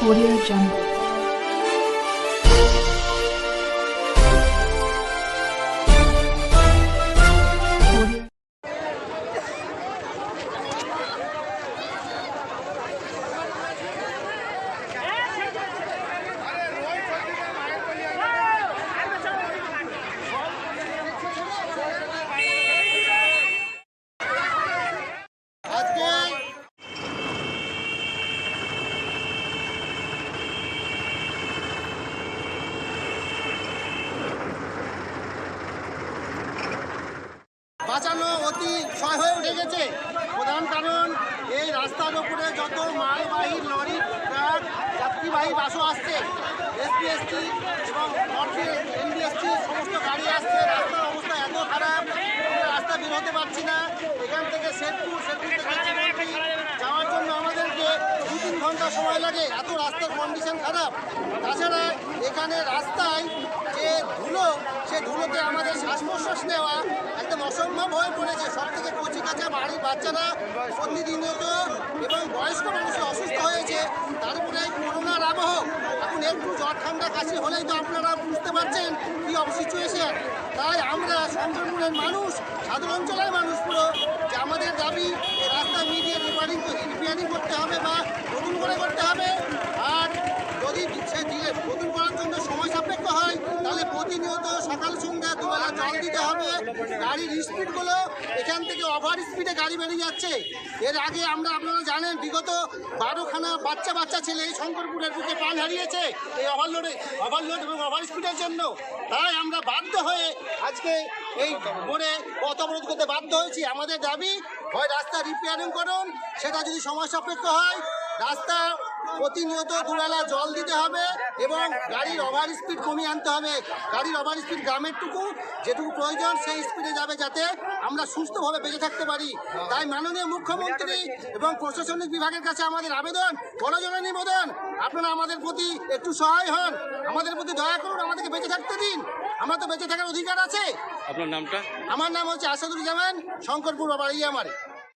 Audio Jungle. বাঁচানো অতি সহায় হয়ে উঠে গেছে। প্রধান কারণ, এই রাস্তার উপরে যত মালবাহী লরি, ট্রাক, যাত্রীবাহী বাসও আসছে। এসপিএসটি এবং এনবিএসটি সমস্ত গাড়ি আসছে। রাস্তার অবস্থা এত খারাপ রাস্তা বের হতে পারছি না। এখান থেকে শেরপুর থেকে যাওয়ার জন্য আমাদেরকে দু তিন ঘণ্টা সময় লাগে। এত রাস্তার কন্ডিশন খারাপ। তাছাড়া এখানে রাস্তায় যে ধুলো, সে ধুলোতে আমাদের শ্বাস প্রশ্বাস নেওয়া অসম্ভব হয়ে পড়েছে। সব থেকে কচি কাঁচা বাড়ির বাচ্চারা প্রতিনিয়ত এবং বয়স্ক মানুষ অসুস্থ হয়েছে। তারপরে এই করোনার আবহ। এখন একটু জ্বর ঠান্ডা কাশি হলেই তো আপনারা বুঝতে পারছেন কি সিচুয়েশন তাই আমরা সংক্রমণের মানুষ, সাধারণ অঞ্চলের মানুষ পুরো, যে আমাদের দাবি, রাস্তা মিডিয়ে রিপেয়ারিং রিপেয়ারিং করতে হবে বা নতুন করে করতে হবে। আর যদি সে দিলে, নতুন করার জন্য সময় সাপেক্ষ হয়, তাহলে প্রতিনিয়ত সকাল সন্ধ্যা দুবেলা জল দিতে হবে। গাড়ির স্পিডগুলো এখান থেকে ওভার স্পিডে গাড়ি বেরিয়ে যাচ্ছে। এর আগে আমরা, আপনারা জানেন, বিগত বারোখানা বাচ্চা বাচ্চা ছেলে এই শঙ্করপুরের বুকে প্রাণ হারিয়েছে এই ওভারলোডে ওভারলোড এবং ওভার স্পিডের জন্য। তাই আমরা বাধ্য হয়ে আজকে এই মোড়ে পথ অবরোধ করতে বাধ্য হয়েছি। আমাদের দাবি, হয় রাস্তা রিপেয়ারিং করুন, সেটা যদি সময় সাপেক্ষ হয়, রাস্তা প্রতিনিয়ত দুবেলা জল দিতে হবে এবং গাড়ির ওভার স্পিড কমিয়ে আনতে হবে। গাড়ির ওভার স্পিড গ্রামেরটুকু যেটুকু প্রয়োজন সেই স্পিডে যাবে যাতে আমরা সুস্থভাবে বেঁচে থাকতে পারি। তাই মাননীয় মুখ্যমন্ত্রী এবং প্রশাসনিক বিভাগের কাছে আমাদের আবেদন বড়জনের নিবেদন আপনারা আমাদের প্রতি একটু সহায় হন। আমাদের প্রতি দয়া করুন আমাদেরকে বেঁচে থাকতে দিন। আমরা তো বেঁচে থাকার অধিকার আছে। আপনার নামটা? আমার নাম হচ্ছে আসাদুজ্জামান শঙ্করপুর বাড়ি আমার।